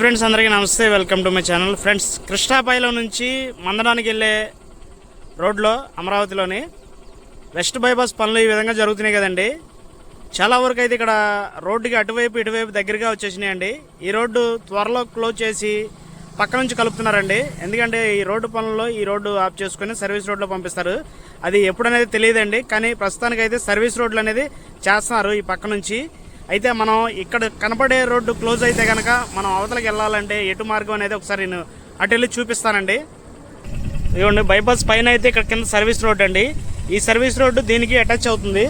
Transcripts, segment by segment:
Friends అందరికీ నమస్తే. Welcome to my channel friends కృష్ణాపాయలో నుంచి మందడానికి వెళ్ళే రోడ్లో అమరావతిలోని వెస్ట్ బైపాస్ పనులు ఈ విధంగా జరుగుతున్నాయి కదండి. చాలా వరకు అయితే ఇక్కడ రోడ్డుకి అటువైపు ఇటువైపు దగ్గరగా వచ్చేసినాయండి. ఈ రోడ్డు త్వరలో క్లోజ్ చేసి పక్క నుంచి కలుపుతున్నారండి. ఎందుకంటే ఈ రోడ్డు పనుల్లో ఈ రోడ్డు ఆఫ్ చేసుకుని సర్వీస్ రోడ్లో పంపిస్తారు. అది ఎప్పుడనేది తెలియదండి కానీ ప్రస్తుతానికైతే సర్వీస్ రోడ్లు అనేది చేస్తున్నారు ఈ పక్క నుంచి. అయితే మనం ఇక్కడ కనపడే రోడ్డు క్లోజ్ అయితే కనుక మనం అవతలకి వెళ్ళాలంటే ఎటు మార్గం అనేది ఒకసారి నేను అటు వెళ్ళి చూపిస్తానండి. ఇదిగోండి బైపాస్ పైన అయితే ఇక్కడ కింద సర్వీస్ రోడ్ అండి. ఈ సర్వీస్ రోడ్డు దీనికి అటాచ్ అవుతుంది.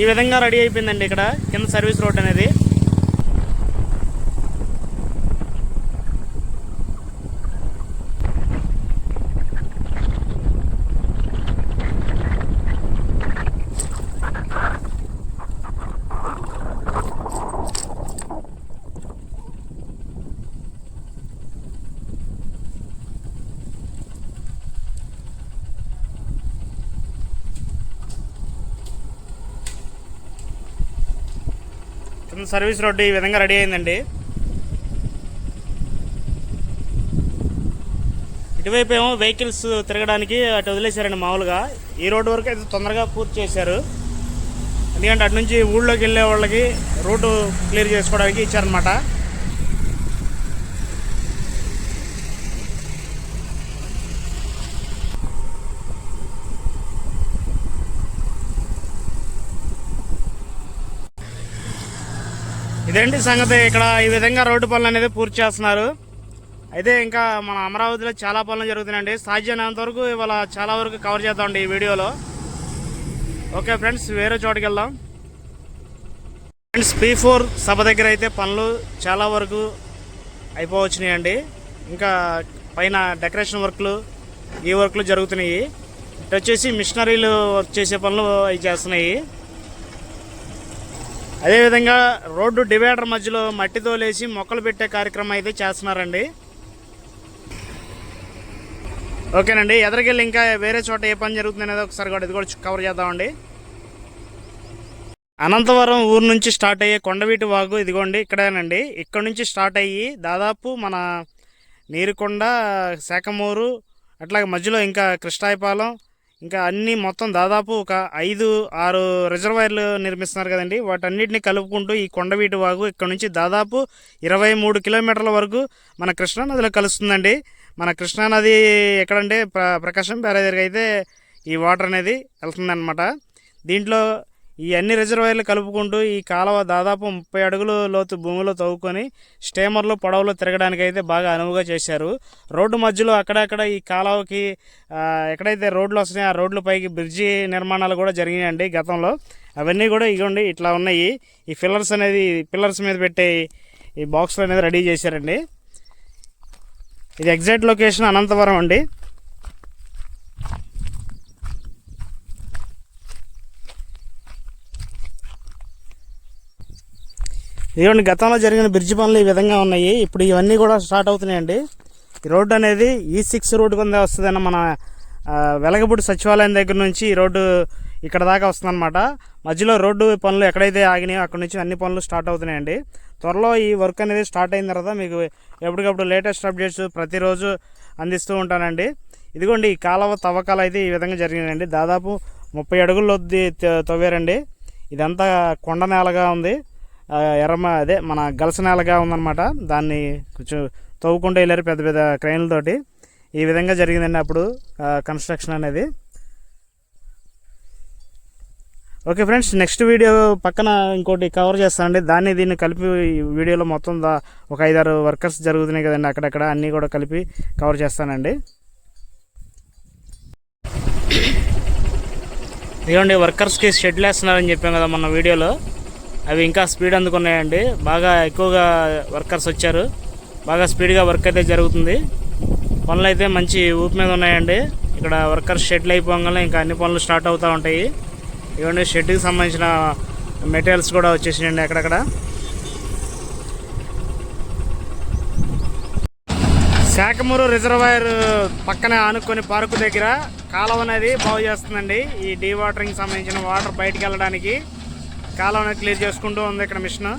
ఈ విధంగా రెడీ అయిపోయిందండి ఇక్కడ కింద సర్వీస్ రోడ్ అనేది. కింద సర్వీస్ రోడ్డు ఈ విధంగా రెడీ అయిందండి. ఇటువైపు ఏమో వెహికల్స్ తిరగడానికి అటు వదిలేశారండి మామూలుగా. ఈ రోడ్డు వరకు అయితే తొందరగా పూర్తి చేశారు. ఎందుకంటే అటు నుంచి ఊళ్ళోకి వెళ్ళే వాళ్ళకి రూటు క్లియర్ చేసుకోవడానికి ఇచ్చారనమాట ఇదేంటి సంగతి? ఇక్కడ ఈ విధంగా రోడ్డు పనులు అనేది పూర్తి చేస్తున్నారు. అయితే ఇంకా మన అమరావతిలో చాలా పనులు జరుగుతున్నాయండి. సాధ్యమైనంత వరకు ఇవాళ చాలా వరకు కవర్ చేద్దామండి ఈ వీడియోలో. ఓకే ఫ్రెండ్స్ వేరే చోటుకి వెళ్దాం. ఫ్రెండ్స్ పీ ఫోర్ సభ దగ్గర అయితే పనులు చాలా వరకు అయిపోవచ్చినాయండి. ఇంకా పైన డెకరేషన్ వర్క్లు ఈ వర్క్లు జరుగుతున్నాయి. ఇటు వచ్చేసి మిషనరీలు వర్క్ చేసే పనులు అవి చేస్తున్నాయి. అదేవిధంగా రోడ్డు డివైడర్ మధ్యలో మట్టితో లేచి మొక్కలు పెట్టే కార్యక్రమం అయితే చేస్తున్నారండి. ఓకేనండి ఎదరికెళ్ళి ఇంకా వేరే చోట ఏ పని జరుగుతుంది అనేది ఒకసారి కూడా ఇది కూడా కవర్ చేద్దామండి. అనంతవరం ఊరు నుంచి స్టార్ట్ అయ్యే కొండవీటి వాగు ఇదిగోండి ఇక్కడేనండి. ఇక్కడ నుంచి స్టార్ట్ అయ్యి దాదాపు మన నీరుకొండ శాఖమూరు అట్లాగే మధ్యలో ఇంకా కృష్ణాయపాలెం ఇంకా అన్ని మొత్తం దాదాపు ఒక ఐదు ఆరు రిజర్వాయర్లు నిర్మిస్తున్నారు కదండి. వాటన్నిటిని కలుపుకుంటూ ఈ కొండవీటి వాగు ఇక్కడ నుంచి దాదాపు ఇరవై మూడు కిలోమీటర్ల వరకు మన కృష్ణా నదిలో కలుస్తుందండి. మన కృష్ణా నది ఎక్కడంటే ప్ర ప్రకాశం బ్యారేజర్కి అయితే ఈ వాటర్ అనేది వెళ్తుందన్నమాట. దీంట్లో ఈ అన్ని రిజర్వాయర్లు కలుపుకుంటూ ఈ కాలువ దాదాపు ముప్పై అడుగులు లోతు భూమిలో తవ్వుకొని స్టేమర్లు పడవలు తిరగడానికి అయితే బాగా అనువుగా చేశారు. రోడ్డు మధ్యలో అక్కడక్కడ ఈ కాలువకి ఎక్కడైతే రోడ్లు వస్తున్నాయో ఆ రోడ్ల పైకి బ్రిడ్జి నిర్మాణాలు కూడా జరిగినాయండి గతంలో. అవన్నీ కూడా ఇగోండి ఇట్లా ఉన్నాయి. ఈ పిల్లర్స్ అనేది పిల్లర్స్ మీద పెట్టే ఈ బాక్స్లు అనేది రెడీ చేశారండి. ఇది ఎగ్జాక్ట్ లొకేషన్ అనంతవరం అండి. ఇదిగోండి గతంలో జరిగిన బ్రిడ్జ్ పనులు ఈ విధంగా ఉన్నాయి. ఇప్పుడు ఇవన్నీ కూడా స్టార్ట్ అవుతున్నాయండి. ఈ రోడ్డు అనేది ఈ సిక్స్ రోడ్డు కింద వస్తుందన్న మన వెలగపూడి సచివాలయం దగ్గర నుంచి ఈ రోడ్డు ఇక్కడ దాకా వస్తుందన్నమాట. మధ్యలో రోడ్డు పనులు ఎక్కడైతే ఆగినాయో అక్కడ నుంచి అన్ని పనులు స్టార్ట్ అవుతున్నాయండి. త్వరలో ఈ వర్క్ అనేది స్టార్ట్ అయిన తర్వాత మీకు ఎప్పటికప్పుడు లేటెస్ట్ అప్డేట్స్ ప్రతిరోజు అందిస్తూ ఉంటానండి. ఇదిగోండి ఈ కాలువ తవ్వకాలు అయితే ఈ విధంగా జరిగినాయండి. దాదాపు ముప్పై అడుగుల్లో తవ్వారండి. ఇదంతా కొండ నేలగా ఉంది. ఎర్రమ అదే మన గలస నేలగా ఉందన్నమాట. దాన్ని కొంచెం తవ్వుకుంటూ వెళ్ళారు పెద్ద పెద్ద క్రైన్లతోటి ఈ విధంగా జరిగిందండి అప్పుడు కన్స్ట్రక్షన్ అనేది. ఓకే ఫ్రెండ్స్ నెక్స్ట్ వీడియో పక్కన ఇంకోటి కవర్ చేస్తానండి. దాన్ని దీన్ని కలిపి వీడియోలో మొత్తం దా ఒక ఐదారు వర్కర్స్ జరుగుతున్నాయి కదండి అక్కడక్కడ అన్నీ కూడా కలిపి కవర్ చేస్తానండి. ఇదిగోండి వర్కర్స్కి షెడ్యూల్ వేస్తున్నారని చెప్పాం కదా మొన్న వీడియోలో. అవి ఇంకా స్పీడ్ అందుకున్నాయండి. బాగా ఎక్కువగా వర్కర్స్ వచ్చారు. బాగా స్పీడ్గా వర్క్ అయితే జరుగుతుంది. పనులు అయితే మంచి ఊపి మీద ఉన్నాయండి. ఇక్కడ వర్కర్స్ షెడ్లు అయిపోగానే ఇంకా అన్ని పనులు స్టార్ట్ అవుతూ ఉంటాయి. ఇవన్నీ షెడ్కి సంబంధించిన మెటీరియల్స్ కూడా వచ్చేసినాయండి అక్కడక్కడ. శాఖమూరు రిజర్వాయర్ పక్కనే ఆనుకొని పార్కు దగ్గర కాలువ అనేది బాగు చేస్తుందండి. ఈ డీ వాటరింగ్ సంబంధించిన వాటర్ బయటకు వెళ్ళడానికి. కాలం అనేది క్లియర్ చేసుకుంటూ ఉంది ఇక్కడ మిషన్.